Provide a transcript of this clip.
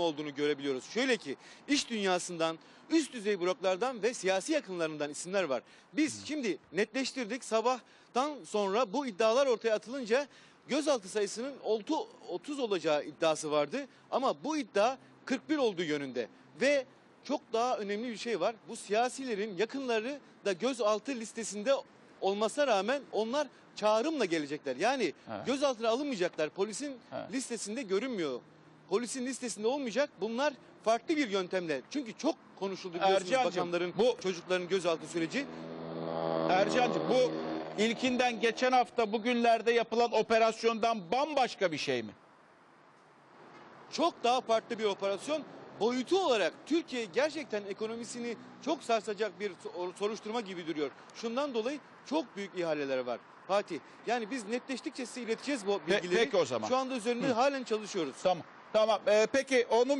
olduğunu görebiliyoruz. Şöyle ki iş dünyasından, üst düzey büroklardan ve siyasi yakınlarından isimler var. Biz şimdi netleştirdik sabahtan sonra bu iddialar ortaya atılınca gözaltı sayısının oltu- 30 olacağı iddiası vardı. Ama bu iddia 41 olduğu yönünde ve çok daha önemli bir şey var. Bu siyasilerin yakınları da gözaltı listesinde olmasına rağmen onlar çağrımla gelecekler. Yani Evet. gözaltına alınmayacaklar. Polisin Evet. listesinde görünmüyor. Polisin listesinde olmayacak. Bunlar farklı bir yöntemle. Çünkü çok konuşuldu biliyorsunuz bakanların, bu- çocukların gözaltı süreci. Ercan'cığım bu ilkinden geçen hafta bugünlerde yapılan operasyondan bambaşka bir şey mi? Çok daha farklı bir operasyon. Boyutu olarak Türkiye gerçekten ekonomisini çok sarsacak bir sor- soruşturma gibi duruyor. Şundan dolayı çok büyük ihaleler var. Fatih. Yani biz netleştikçe size ileteceğiz bu Pe- bilgileri. peki o zaman. Şu anda üzerinde halen çalışıyoruz. Tamam. Tamam. Ee, peki onun